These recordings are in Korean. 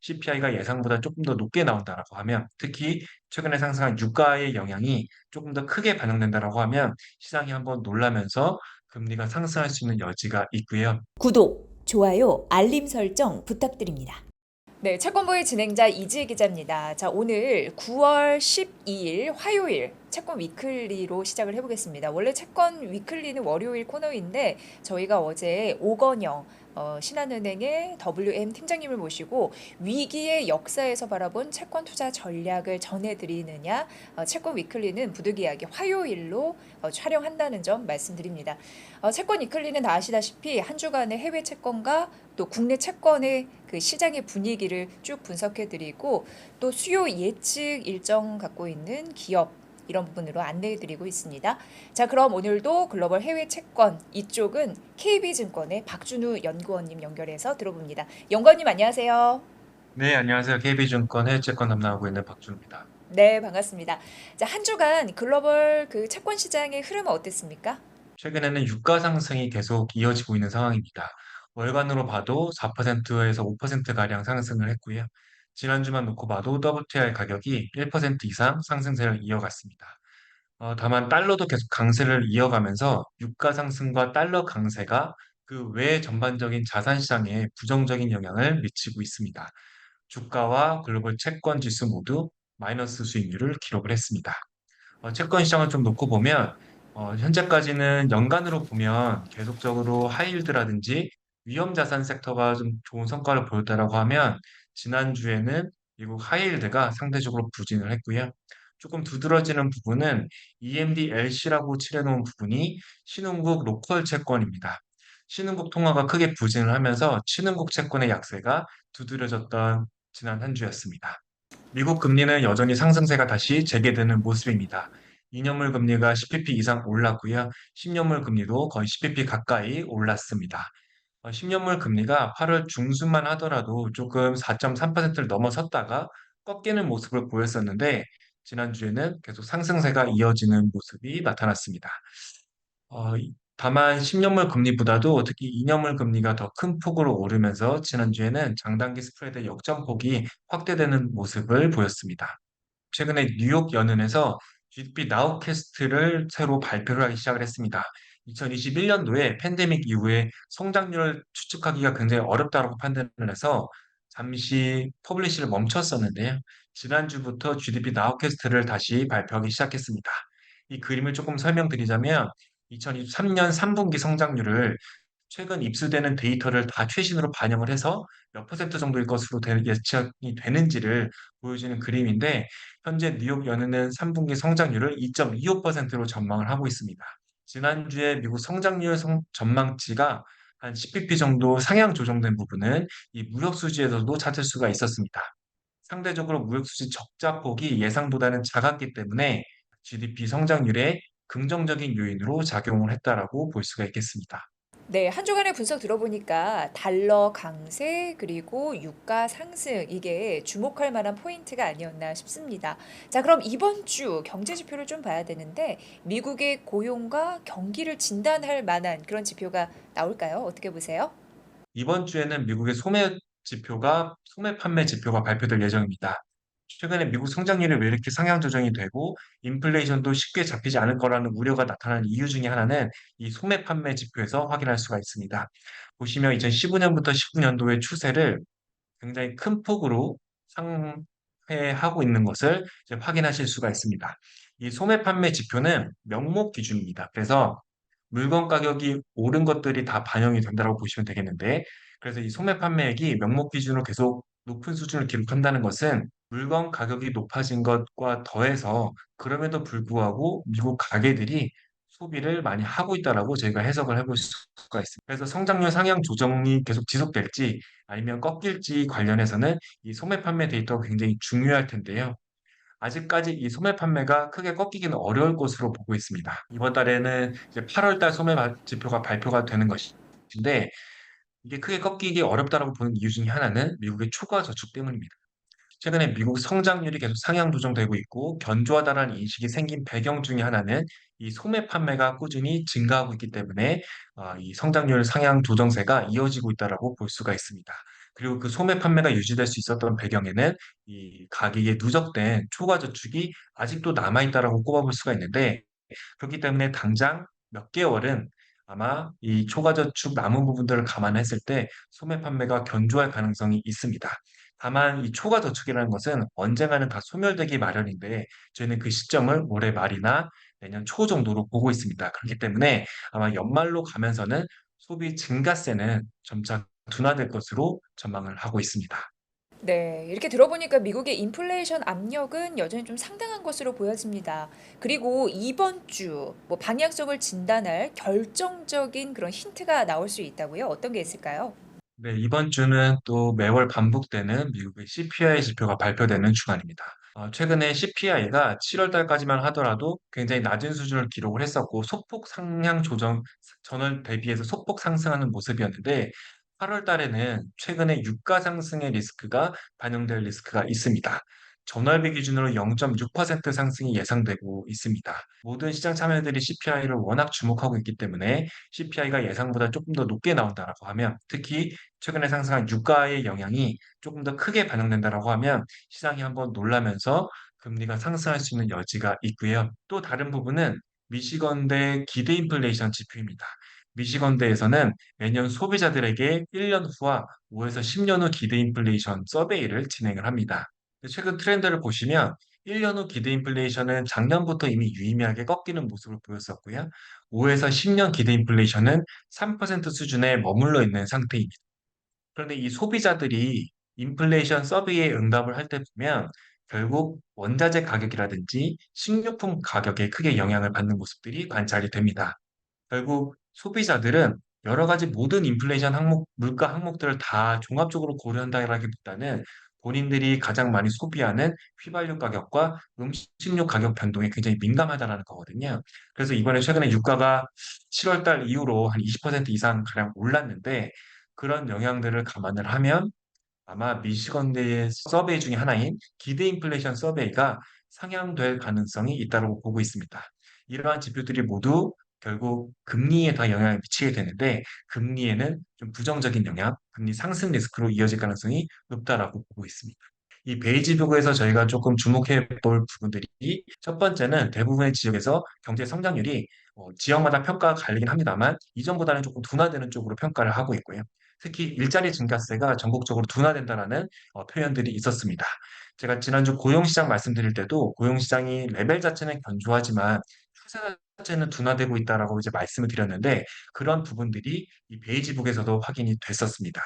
CPI가 예상보다 조금 더 높게 나온다라고 하면 특히 최근에 상승한 유가의 영향이 조금 더 크게 반영된다라고 하면 시장이 한번 놀라면서 금리가 상승할 수 있는 여지가 있고요. 구독, 좋아요, 알림 설정 부탁드립니다. 네, 채권부의 진행자 이지혜 기자입니다. 자, 오늘 9월 12일 화요일 채권 위클리로 시작을 해보겠습니다. 원래 채권 위클리는 월요일 코너인데 저희가 어제 오건영 어, 신한은행의 WM 팀장님을 모시고 위기의 역사에서 바라본 채권 투자 전략을 전해드리느냐 어, 채권 위클리는 부득이하게 화요일로 어, 촬영한다는 점 말씀드립니다. 어, 채권 위클리는 다 아시다시피 한 주간의 해외 채권과 또 국내 채권의 그 시장의 분위기를 쭉 분석해드리고 또 수요 예측 일정 갖고 있는 기업 이런 부분으로 안내해드리고 있습니다. 자, 그럼 오늘도 글로벌 해외 채권 이쪽은 KB증권의 박준우 연구원님 연결해서 들어봅니다. 연구원님 안녕하세요. 네, 안녕하세요. KB증권 해외 채권 담당하고 있는 박준입니다. 네, 반갑습니다. 자, 한 주간 글로벌 그 채권 시장의 흐름은 어땠습니까? 최근에는 유가 상승이 계속 이어지고 있는 상황입니다. 월간으로 봐도 4%에서 5%가량 상승을 했고요. 지난주만 놓고 봐도 WTI 가격이 1% 이상 상승세를 이어갔습니다. 어, 다만 달러도 계속 강세를 이어가면서 유가 상승과 달러 강세가 그 외 전반적인 자산 시장에 부정적인 영향을 미치고 있습니다. 주가와 글로벌 채권 지수 모두 마이너스 수익률을 기록을 했습니다. 어, 채권 시장을 좀 놓고 보면 어, 현재까지는 연간으로 보면 계속적으로 하이힐드라든지 위험 자산 섹터가 좀 좋은 성과를 보였다라고 하면 지난주에는 미국 하이힐드가 상대적으로 부진을 했고요. 조금 두드러지는 부분은 EMD LC라고 칠해놓은 부분이 신흥국 로컬 채권입니다. 신흥국 통화가 크게 부진을 하면서 신흥국 채권의 약세가 두드러졌던 지난 한 주였습니다. 미국 금리는 여전히 상승세가 다시 재개되는 모습입니다. 2년물 금리가 10bp 이상 올랐고요. 10년물 금리도 거의 10bp 가까이 올랐습니다. 10년물 금리가 8월 중순만 하더라도 조금 4.3%를 넘어섰다가 꺾이는 모습을 보였었는데 지난주에는 계속 상승세가 이어지는 모습이 나타났습니다. 어, 이- 다만 10년물 금리보다도 특히 2년물 금리가 더 큰 폭으로 오르면서 지난주에는 장단기 스프레드의 역전폭이 확대되는 모습을 보였습니다. 최근에 뉴욕 연은에서 GDP 나우캐스트를 새로 발표를 하기 시작을 했습니다. 2021년도에 팬데믹 이후에 성장률을 추측하기가 굉장히 어렵다고 판단을 해서 잠시 퍼블리시를 멈췄었는데요. 지난주부터 GDP 나우캐스트를 다시 발표하기 시작했습니다. 이 그림을 조금 설명드리자면 2023년 3분기 성장률을 최근 입수되는 데이터를 다 최신으로 반영을 해서 몇 퍼센트 정도일 것으로 되- 예측이 되는지를 보여주는 그림인데 현재 뉴욕 연은은 3분기 성장률을 2.25%로 전망을 하고 있습니다. 지난주에 미국 성장률 성- 전망치가 한 10bp 정도 상향 조정된 부분은 이 무역 수지에서도 찾을 수가 있었습니다. 상대적으로 무역 수지 적자 폭이 예상보다는 작았기 때문에 GDP 성장률에 긍정적인 요인으로 작용을 했다라고 볼 수가 있겠습니다. 네, 한 주간의 분석 들어보니까 달러 강세 그리고 유가 상승 이게 주목할 만한 포인트가 아니었나 싶습니다. 자, 그럼 이번 주 경제 지표를 좀 봐야 되는데 미국의 고용과 경기를 진단할 만한 그런 지표가 나올까요? 어떻게 보세요? 이번 주에는 미국의 소매 지표가 소매 판매 지표가 발표될 예정입니다. 최근에 미국 성장률이 왜 이렇게 상향 조정이 되고 인플레이션도 쉽게 잡히지 않을 거라는 우려가 나타나는 이유 중에 하나는 이 소매 판매 지표에서 확인할 수가 있습니다. 보시면 2015년부터 19년도의 추세를 굉장히 큰 폭으로 상회하고 있는 것을 확인하실 수가 있습니다. 이 소매 판매 지표는 명목 기준입니다. 그래서 물건 가격이 오른 것들이 다 반영이 된다고 보시면 되겠는데, 그래서 이 소매 판매액이 명목 기준으로 계속 높은 수준을 기록한다는 것은 물건 가격이 높아진 것과 더해서 그럼에도 불구하고 미국 가게들이 소비를 많이 하고 있다라고 저희가 해석을 해볼 수가 있습니다. 그래서 성장률 상향 조정이 계속 지속될지 아니면 꺾일지 관련해서는 이 소매 판매 데이터가 굉장히 중요할 텐데요. 아직까지 이 소매 판매가 크게 꺾이기는 어려울 것으로 보고 있습니다. 이번 달에는 이제 8월 달 소매 바- 지표가 발표가 되는 것인데 이게 크게 꺾이기 어렵다라고 보는 이유 중에 하나는 미국의 초과 저축 때문입니다. 최근에 미국 성장률이 계속 상향 조정되고 있고 견조하다는 인식이 생긴 배경 중에 하나는 이 소매 판매가 꾸준히 증가하고 있기 때문에 어, 이 성장률 상향 조정세가 이어지고 있다라고 볼 수가 있습니다. 그리고 그 소매 판매가 유지될 수 있었던 배경에는 이 가격이 누적된 초과 저축이 아직도 남아 있다라고 꼽아볼 수가 있는데 그렇기 때문에 당장 몇 개월은 아마 이 초과 저축 남은 부분들을 감안했을 때 소매 판매가 견조할 가능성이 있습니다. 다만 이 초과 저축이라는 것은 언젠가는 다 소멸되기 마련인데 저희는 그 시점을 올해 말이나 내년 초 정도로 보고 있습니다. 그렇기 때문에 아마 연말로 가면서는 소비 증가세는 점차 둔화될 것으로 전망을 하고 있습니다. 네, 이렇게 들어보니까 미국의 인플레이션 압력은 여전히 좀 상당한 것으로 보여집니다. 그리고 이번 주 뭐 방향성을 진단할 결정적인 그런 힌트가 나올 수 있다고요? 어떤 게 있을까요? 네, 이번 주는 또 매월 반복되는 미국의 CPI 지표가 발표되는 주간입니다. 어, 최근에 CPI가 7월 달까지만 하더라도 굉장히 낮은 수준을 기록을 했었고 소폭 상향 조정 전월 대비해서 소폭 상승하는 모습이었는데 8월 달에는 최근에 유가 상승의 리스크가 반영될 리스크가 있습니다. 전월비 기준으로 0.6% 상승이 예상되고 있습니다. 모든 시장 참여들이 CPI를 워낙 주목하고 있기 때문에 CPI가 예상보다 조금 더 높게 나온다라고 하면 특히 최근에 상승한 유가의 영향이 조금 더 크게 반영된다라고 하면 시장이 한번 놀라면서 금리가 상승할 수 있는 여지가 있고요. 또 다른 부분은 미시건대 기대 인플레이션 지표입니다. 미시건대에서는 매년 소비자들에게 1년 후와 5에서 10년 후 기대 인플레이션 서베이를 진행을 합니다. 최근 트렌드를 보시면 1년 후 기대 인플레이션은 작년부터 이미 유의미하게 꺾이는 모습을 보였었고요. 5에서 10년 기대 인플레이션은 3% 수준에 머물러 있는 상태입니다. 그런데 이 소비자들이 인플레이션 서비에 응답을 할 때 보면 결국 원자재 가격이라든지 식료품 가격에 크게 영향을 받는 모습들이 관찰이 됩니다. 결국 소비자들은 여러 가지 모든 인플레이션 항목, 물가 항목들을 다 종합적으로 고려한다기보다는 본인들이 가장 많이 소비하는 휘발유 가격과 음식료 가격 변동에 굉장히 민감하다는 거거든요. 그래서 이번에 최근에 유가가 7월 달 이후로 한 20% 이상 가량 올랐는데 그런 영향들을 감안을 하면 아마 미시건대의 서베이 중에 하나인 기대 인플레이션 서베이가 상향될 가능성이 있다고 보고 있습니다. 이러한 지표들이 모두 결국 금리에 다 영향을 미치게 되는데 금리에는 좀 부정적인 영향, 금리 상승 리스크로 이어질 가능성이 높다라고 보고 있습니다. 이 베이지북에서 저희가 조금 주목해 볼 부분들이 첫 번째는 대부분의 지역에서 경제 성장률이 어, 지역마다 평가가 갈리긴 합니다만 이전보다는 조금 둔화되는 쪽으로 평가를 하고 있고요. 특히 일자리 증가세가 전국적으로 둔화된다라는 어, 표현들이 있었습니다. 제가 지난주 고용시장 말씀드릴 때도 고용시장이 레벨 자체는 견조하지만 추세 자체는 둔화되고 있다라고 이제 말씀을 드렸는데 그런 부분들이 이 베이지북에서도 확인이 됐었습니다.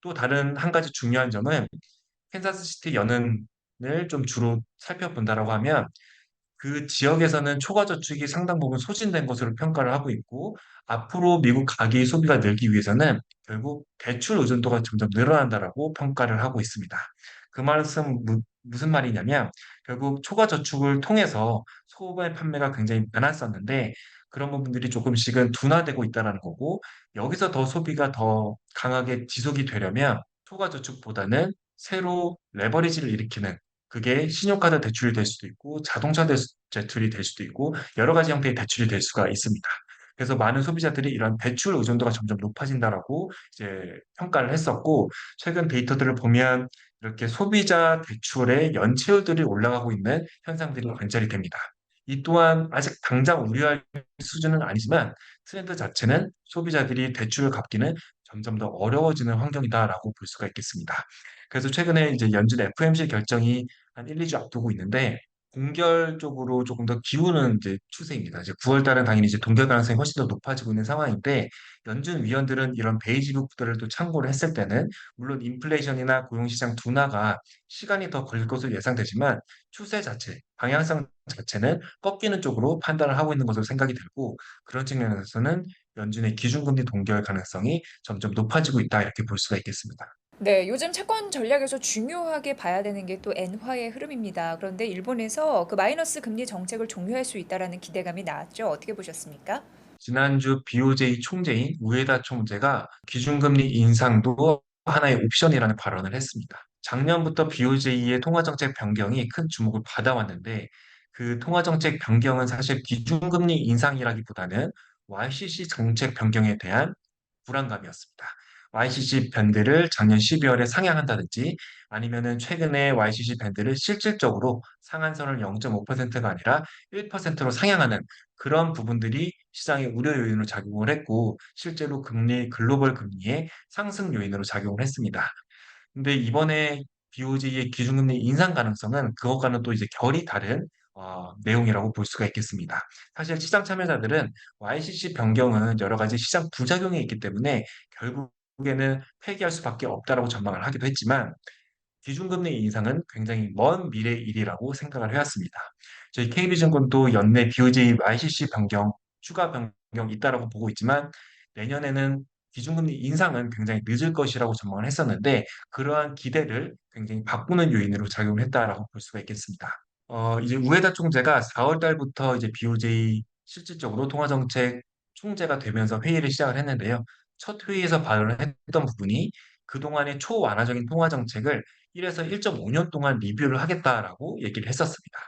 또 다른 한 가지 중요한 점은 캔자스시티 연은을 좀 주로 살펴본다라고 하면 그 지역에서는 초과 저축이 상당 부분 소진된 것으로 평가를 하고 있고 앞으로 미국 가계 소비가 늘기 위해서는 결국 대출 의존도가 점점 늘어난다라고 평가를 하고 있습니다. 그 말씀 무, 무슨 말이냐면 결국 초과 저축을 통해서 소매 판매가 굉장히 많았었는데 그런 부분들이 조금씩은 둔화되고 있다는 거고 여기서 더 소비가 더 강하게 지속이 되려면 초과 저축보다는 새로 레버리지를 일으키는 그게 신용카드 대출이 될 수도 있고 자동차 대- 대출이 될 수도 있고 여러 가지 형태의 대출이 될 수가 있습니다. 그래서 많은 소비자들이 이런 대출 의존도가 점점 높아진다라고 이제 평가를 했었고 최근 데이터들을 보면 이렇게 소비자 대출의 연체율들이 올라가고 있는 현상들이 관찰이 됩니다. 이 또한 아직 당장 우려할 수준은 아니지만 트렌드 자체는 소비자들이 대출을 갚기는 점점 더 어려워지는 환경이다라고 볼 수가 있겠습니다. 그래서 최근에 이제 연준 FOMC 결정이 한 1, 2주 앞두고 있는데 동결 쪽으로 조금 더 기우는 이제 추세입니다. 이제 9월 달은 당연히 이제 동결 가능성이 훨씬 더 높아지고 있는 상황인데 연준 위원들은 이런 베이지북들을 또 참고를 했을 때는 물론 인플레이션이나 고용시장 둔화가 시간이 더 걸릴 것으로 예상되지만 추세 자체, 방향성 자체는 꺾이는 쪽으로 판단을 하고 있는 것으로 생각이 들고 그런 측면에서는 연준의 기준금리 동결 가능성이 점점 높아지고 있다 이렇게 볼 수가 있겠습니다. 네, 요즘 채권 전략에서 중요하게 봐야 되는 게 또 엔화의 흐름입니다. 그런데 일본에서 그 마이너스 금리 정책을 종료할 수 있다라는 기대감이 나왔죠. 어떻게 보셨습니까? 지난주 BOJ 총재인 우에다 총재가 기준금리 인상도 하나의 옵션이라는 발언을 했습니다. 작년부터 BOJ의 통화정책 변경이 큰 주목을 받아왔는데 그 통화정책 변경은 사실 기준금리 인상이라기보다는 YCC 정책 변경에 대한 불안감이었습니다. YCC 밴드를 작년 12월에 상향한다든지 아니면은 최근에 YCC 밴드를 실질적으로 상한선을 0.5%가 아니라 1%로 상향하는 그런 부분들이 시장의 우려 요인으로 작용을 했고 실제로 금리 글로벌 금리의 상승 요인으로 작용을 했습니다. 근데 이번에 BOJ의 기준금리 인상 가능성은 그것과는 또 이제 결이 다른 어, 내용이라고 볼 수가 있겠습니다. 사실 시장 참여자들은 YCC 변경은 여러 가지 시장 부작용이 있기 때문에 결국 에는 폐기할 수밖에 없다라고 전망을 하기도 했지만 기준금리 인상은 굉장히 먼 미래의 일이라고 생각을 해왔습니다. 저희 KB증권도 연내 BOJ YCC 변경, 추가 변경 있다라고 보고 있지만 내년에는 기준금리 인상은 굉장히 늦을 것이라고 전망을 했었는데 그러한 기대를 굉장히 바꾸는 요인으로 작용을 했다라고 볼 수가 있겠습니다. 어, 이제 우에다 총재가 4월 달부터 이제 BOJ 실질적으로 통화정책 총재가 되면서 회의를 시작을 했는데요. 첫 회의에서 발언을 했던 부분이 그동안의 초완화적인 통화 정책을 1에서 1.5년 동안 리뷰를 하겠다라고 얘기를 했었습니다.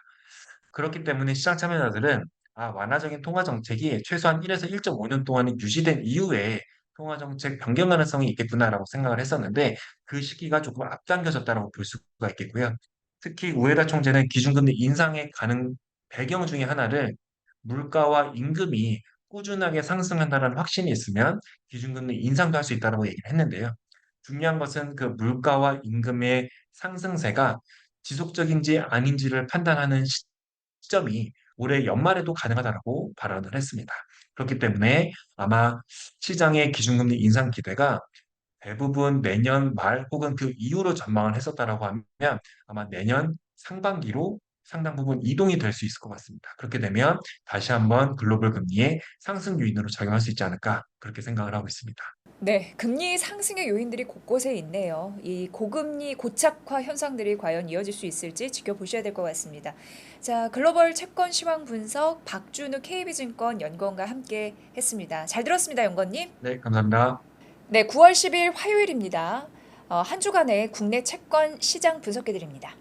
그렇기 때문에 시장 참여자들은 아, 완화적인 통화 정책이 최소한 1에서 1.5년 동안은 유지된 이후에 통화 정책 변경 가능성이 있겠구나라고 생각을 했었는데 그 시기가 조금 앞당겨졌다라고 볼 수가 있겠고요. 특히 우에다 총재는 기준금리 인상의 가능 배경 중에 하나를 물가와 임금이 꾸준하게 상승한다는 확신이 있으면 기준금리 인상도 할 수 있다고 얘기를 했는데요. 중요한 것은 그 물가와 임금의 상승세가 지속적인지 아닌지를 판단하는 시- 시점이 올해 연말에도 가능하다고 발언을 했습니다. 그렇기 때문에 아마 시장의 기준금리 인상 기대가 대부분 내년 말 혹은 그 이후로 전망을 했었다라고 하면 아마 내년 상반기로 상당 부분 이동이 될 수 있을 것 같습니다. 그렇게 되면 다시 한번 글로벌 금리의 상승 요인으로 작용할 수 있지 않을까 그렇게 생각을 하고 있습니다. 네, 금리 상승의 요인들이 곳곳에 있네요. 이 고금리 고착화 현상들이 과연 이어질 수 있을지 지켜보셔야 될 것 같습니다. 자, 글로벌 채권 시황 분석 박준우 KB증권 연구원과 함께 했습니다. 잘 들었습니다, 연구원님. 네, 감사합니다. 네, 9월 10일 화요일입니다. 어, 한 주간의 국내 채권 시장 분석해 드립니다.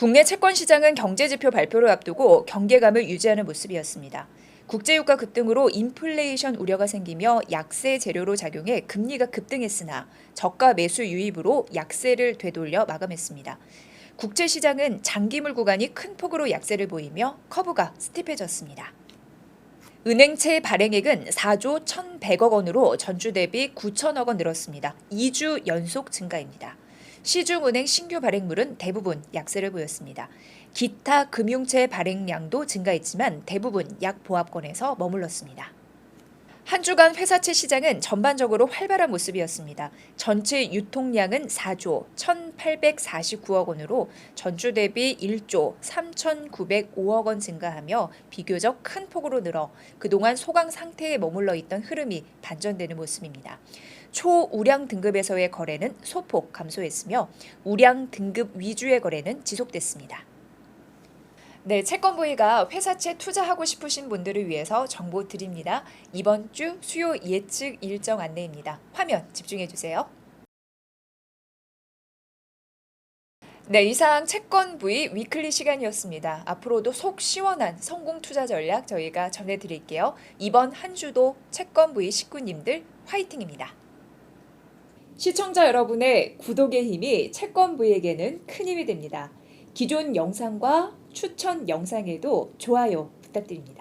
국내 채권 시장은 경제 지표 발표를 앞두고 경계감을 유지하는 모습이었습니다. 국제유가 급등으로 인플레이션 우려가 생기며 약세 재료로 작용해 금리가 급등했으나 저가 매수 유입으로 약세를 되돌려 마감했습니다. 국제 시장은 장기물 구간이 큰 폭으로 약세를 보이며 커브가 스티프해졌습니다. 은행채 발행액은 4조 1,100억 원으로 전주 대비 9천억 원 늘었습니다. 2주 연속 증가입니다. 시중은행 신규 발행물은 대부분 약세를 보였습니다. 기타 금융채 발행량도 증가했지만 대부분 약 보합권에서 머물렀습니다. 한 주간 회사채 시장은 전반적으로 활발한 모습이었습니다. 전체 유통량은 4조 1,849억 원으로 전주 대비 1조 3,905억 원 증가하며 비교적 큰 폭으로 늘어 그동안 소강 상태에 머물러 있던 흐름이 반전되는 모습입니다. 초우량 등급에서의 거래는 소폭 감소했으며 우량 등급 위주의 거래는 지속됐습니다. 네, 채권 부위가 회사채 투자하고 싶으신 분들을 위해서 정보 드립니다. 이번 주 수요 예측 일정 안내입니다. 화면 집중해 주세요. 네, 이상 채권 부위 위클리 시간이었습니다. 앞으로도 속 시원한 성공 투자 전략 저희가 전해드릴게요. 이번 한 주도 채권 부위 식구님들 화이팅입니다. 시청자 여러분의 구독의 힘이 채권 부에게는 큰 힘이 됩니다. 기존 영상과 추천 영상에도 좋아요 부탁드립니다.